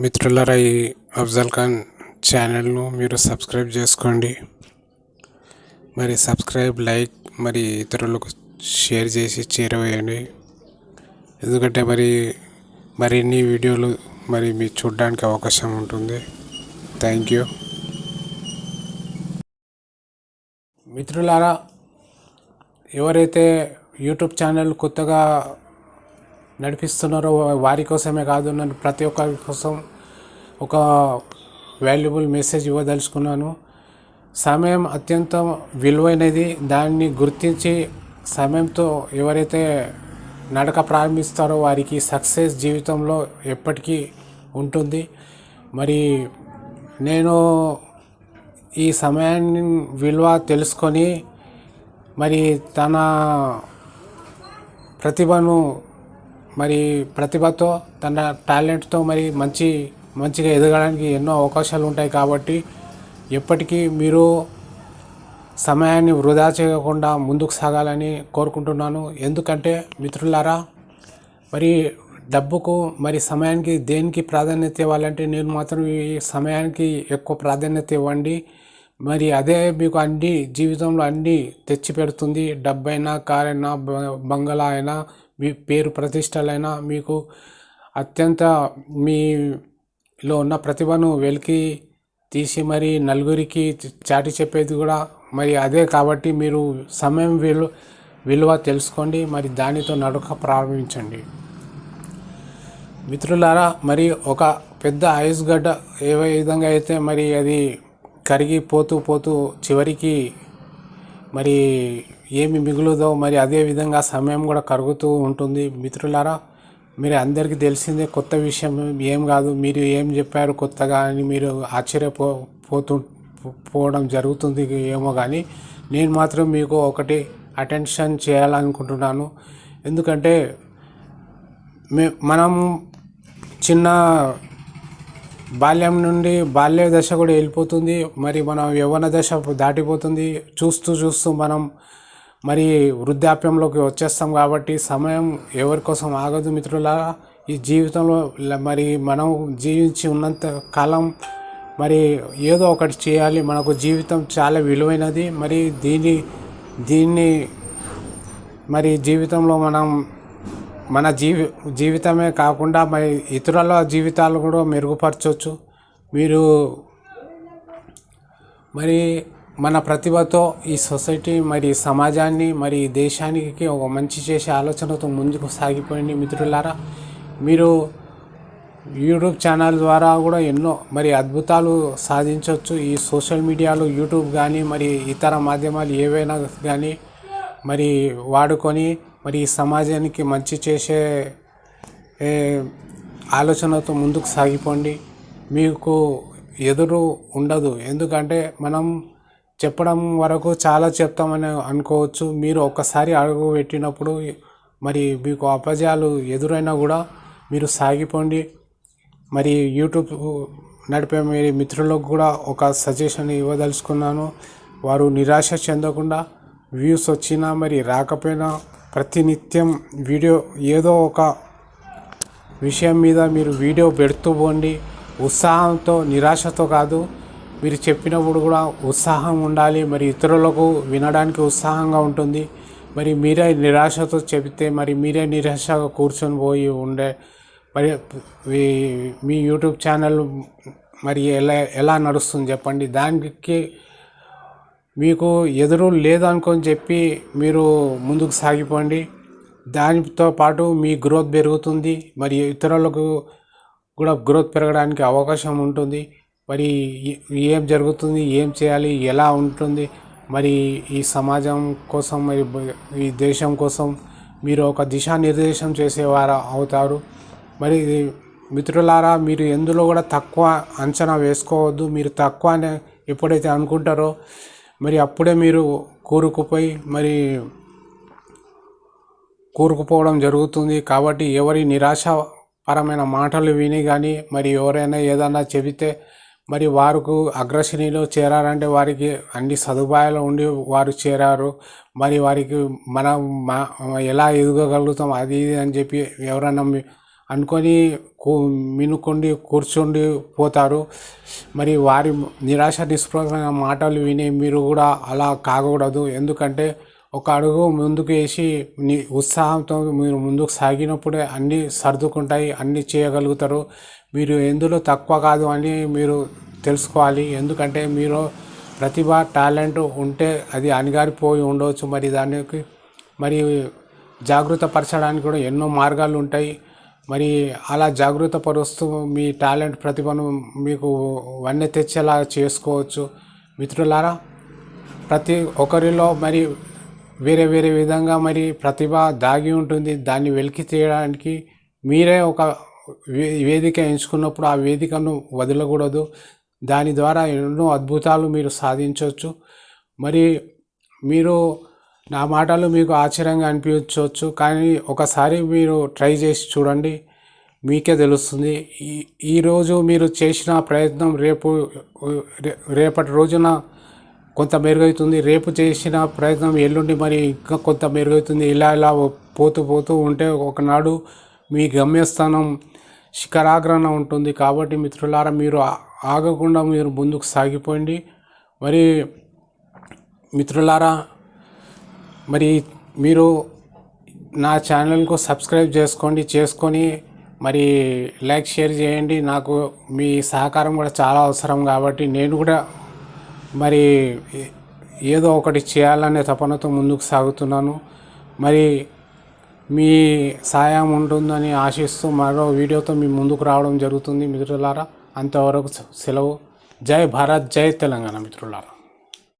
మిత్రులరా ఈ అఫ్జల్ ఖాన్ ఛానల్ను మీరు సబ్స్క్రైబ్ చేసుకోండి. మరి సబ్స్క్రైబ్ లైక్ మరి ఇతరులకు షేర్ చేసి చేరవేయండి. ఎందుకంటే మరి మరిన్ని వీడియోలు మరి మీరు చూడడానికి అవకాశం ఉంటుంది. Thank you. మిత్రులారా ఎవరైతే యూట్యూబ్ ఛానల్ కొత్తగా నడిపిస్తున్నారో. వారి కోసమే కాదు నన్ను ప్రతి ఒక్కరి కోసం ఒక వాల్యుబుల్ మెసేజ్ ఇవ్వదలుచుకున్నాను. సమయం అత్యంత విలువైనది. దాన్ని గుర్తించి సమయంతో ఎవరైతే నడక ప్రారంభిస్తారో వారికి సక్సెస్ జీవితంలో ఎప్పటికీ ఉంటుంది. మరి నేను ఈ సమయాన్ని విలువ తెలుసుకొని మరి తన ప్రతిభను మరి ప్రతిభతో తన టాలెంట్తో మరి మంచి మంచిగా ఎదగడానికి ఎన్నో అవకాశాలు ఉంటాయి కాబట్టి ఎప్పటికీ మీరు సమయాన్ని వృధా చేయకుండా ముందుకు సాగాలని కోరుకుంటున్నాను. ఎందుకంటే మిత్రులారా మరి డబ్బుకు మరి సమయానికి దేనికి ప్రాధాన్యత ఇవ్వాలంటే నేను మాత్రం ఈ సమయానికి ఎక్కువ ప్రాధాన్యత ఇవ్వండి. మరి అదే మీకు అన్ని జీవితంలో అన్నీ తెచ్చి పెడుతుంది డబ్బైనా కారైనా బంగళా అయినా మీ పేరు ప్రతిష్టలైనా మీకు అత్యంత మీలో ఉన్న ప్రతిభను వెలికి తీసి మరి నలుగురికి చాటి చెప్పేది కూడా మరి అదే కాబట్టి మీరు సమయం విలు విలువ తెలుసుకోండి మరి దానితో నడక ప్రారంభించండి. మిత్రులారా మరి ఒక పెద్ద ఐస్ గడ్డ ఏ విధంగా అయితే మరి అది కరిగిపోతూ పోతూ చివరికి మరి ఏమి మిగులుదో మరి అదే విధంగా సమయం కూడా కరుగుతూ ఉంటుంది. మిత్రులారా మీరు అందరికీ తెలిసిందే కొత్త విషయం ఏం కాదు. మీరు ఏం చెప్పారు కొత్తగా అని మీరు ఆశ్చర్యపో పోతూ పోవడం జరుగుతుంది ఏమో కానీ నేను మాత్రం మీకు ఒకటి అటెన్షన్ చేయాలనుకుంటున్నాను. ఎందుకంటే మే మనం చిన్న బాల్యం నుండి బాల్య దశ కూడా వెళ్ళిపోతుంది. మరి మనం యవ్వన దశ దాటిపోతుంది. చూస్తూ చూస్తూ మనం మరి వృద్ధాప్యంలోకి వచ్చేస్తాం కాబట్టి సమయం ఎవరి కోసం ఆగదు మిత్రులారా. ఈ జీవితంలో మరి మనం జీవించి ఉన్నంత కాలం మరి ఏదో ఒకటి చేయాలి. మనకు జీవితం చాలా విలువైనది. మరి దీన్ని దీన్ని మరి జీవితంలో మనం మన జీవి జీవితమే కాకుండా మరి ఇతరుల జీవితాలు కూడా మెరుగుపరచవచ్చు మీరు మరి మన ప్రతిభతో ఈ సొసైటీ మరి సమాజాన్ని మరి దేశానికి ఒక మంచి చేసే ఆలోచనతో ముందుకు సాగిపోయింది మిత్రులారా. మీరు యూట్యూబ్ ఛానల్ ద్వారా కూడా ఎన్నో మరి అద్భుతాలు సాధించవచ్చు. ఈ సోషల్ మీడియాలో యూట్యూబ్ కానీ మరి ఇతర మాధ్యమాలు ఏవైనా కానీ మరి వాడుకొని మరి ఈ సమాజానికి మంచి చేసే ఆలోచనతో ముందుకు సాగిపోండి. మీకు ఎదురు ఉండదు. ఎందుకంటే మనం చెప్పడం వరకు చాలా చెప్తామని అనుకోవచ్చు. మీరు ఒక్కసారి అడుగు పెట్టినప్పుడు మరి మీకు అపజయాలు ఎదురైనా కూడా మీరు సాగిపోండి. మరి యూట్యూబ్ నడిపే మీ మిత్రులకు కూడా ఒక సజెషన్ ఇవ్వదలుచుకున్నాను. వారు నిరాశ చెందకుండా వ్యూస్ వచ్చినా మరి రాకపోయినా ప్రతినిత్యం వీడియో ఏదో ఒక విషయం మీద మీరు వీడియో పెడుతూ పోండి. ఉత్సాహంతో నిరాశతో కాదు మీరు చెప్పినప్పుడు కూడా ఉత్సాహం ఉండాలి. మరి ఇతరులకు వినడానికి ఉత్సాహంగా ఉంటుంది. మరి మీరే నిరాశతో చెబితే మరి మీరే నిరాశగా కూర్చొని పోయి ఉండే మరి మీ యూట్యూబ్ ఛానల్ మరి ఎలా ఎలా నడుస్తుంది చెప్పండి. దానికి మీకు ఎదురు లేదనుకొని చెప్పి మీరు ముందుకు సాగిపోండి. దానితో పాటు మీ గ్రోత్ పెరుగుతుంది. మరి ఇతరులకు కూడా గ్రోత్ పెరగడానికి అవకాశం ఉంటుంది. మరి ఏం జరుగుతుంది ఏం చేయాలి ఎలా ఉంటుంది మరి ఈ సమాజం కోసం మరి ఈ దేశం కోసం మీరు ఒక దిశానిర్దేశం చేసేవారు అవుతారు? మరి మిత్రులారా మీరు ఎందులో కూడా తక్కువ అంచనా వేసుకోవద్దు మీరు తక్కువ ఎప్పుడైతే అనుకుంటారో మరి అప్పుడే మీరు కూరుకుపోయి మరి కూరుకుపోవడం జరుగుతుంది. కాబట్టి ఎవరి నిరాశపరమైన మాటలు విని కానీ మరి ఎవరైనా ఏదన్నా చెబితే మరి వారికి అగ్రశ్రేణిలో చేరారంటే వారికి అన్ని సదుపాయాలు ఉండి వారు చేరారు. మరి వారికి మనం ఎలా ఎదగగలుగుతాం అది ఇది అని చెప్పి ఎవరైనా అనుకొని కూ మినుకుండి కూర్చుండి పోతారు. మరి వారి నిరాశ నిస్పృహమైన మాటలు విని మీరు కూడా అలా కాకూడదు. ఎందుకంటే ఒక అడుగు ముందుకు వేసి నీ ఉత్సాహంతో మీరు ముందుకు సాగినప్పుడే అన్నీ సర్దుకుంటాయి అన్నీ చేయగలుగుతారు. మీరు ఎందులో తక్కువ కాదు అని మీరు తెలుసుకోవాలి. ఎందుకంటే మీరు ప్రతిభ టాలెంట్ ఉంటే అది అణిగారిపోయి ఉండవచ్చు. మరి దానికి మరి జాగృత పరచడానికి కూడా ఎన్నో మార్గాలు ఉంటాయి. మరి అలా జాగృత పరుస్తూ మీ టాలెంట్ ప్రతిభను మీకు వన్నె తెచ్చేలా చేసుకోవచ్చు. మిత్రులారా ప్రతి ఒక్కరిలో మరి వేరే వేరే విధంగా మరి ప్రతిభ దాగి ఉంటుంది. దాన్ని వెలికి తీయడానికి మీరే ఒక వేదిక ఎంచుకున్నప్పుడు ఆ వేదికను వదలకూడదు. దాని ద్వారా ఎన్నో అద్భుతాలు మీరు సాధించవచ్చు. మరి మీరు నా మాటలు మీకు ఆశ్చర్యంగా అనిపించవచ్చు. కానీ ఒకసారి మీరు ట్రై చేసి చూడండి. మీకే తెలుస్తుంది. ఈ ఈరోజు మీరు చేసిన ప్రయత్నం రేపు రేపటి రోజున కొంత మెరుగవుతుంది రేపు చేసిన ప్రయత్నం ఎల్లుండి మరి ఇంకా కొంత మెరుగవుతుంది ఇలా ఇలా పోతూ పోతూ ఉంటే ఒకనాడు మీ గమ్యస్థానం శిఖరాగ్రహణ ఉంటుంది. కాబట్టి మిత్రులారా మీరు ఆగకుండా మీరు ముందుకు సాగిపోండి. మరి మిత్రులారా మరి మీరు నా ఛానల్కు సబ్స్క్రైబ్ చేసుకోండి చేసుకొని మరి లైక్ షేర్ చేయండి. నాకు మీ సహకారం కూడా చాలా అవసరం. కాబట్టి నేను కూడా మరి ఏదో ఒకటి చేయాలనే తపనతో ముందుకు సాగుతున్నాను. మరి మీ సాయం ఉంటుందని ఆశిస్తూ మరో వీడియోతో మీ ముందుకు రావడం జరుగుతుంది మిత్రులారా. అంతవరకు సెలవు. జై భారత్ జై తెలంగాణ మిత్రులారా.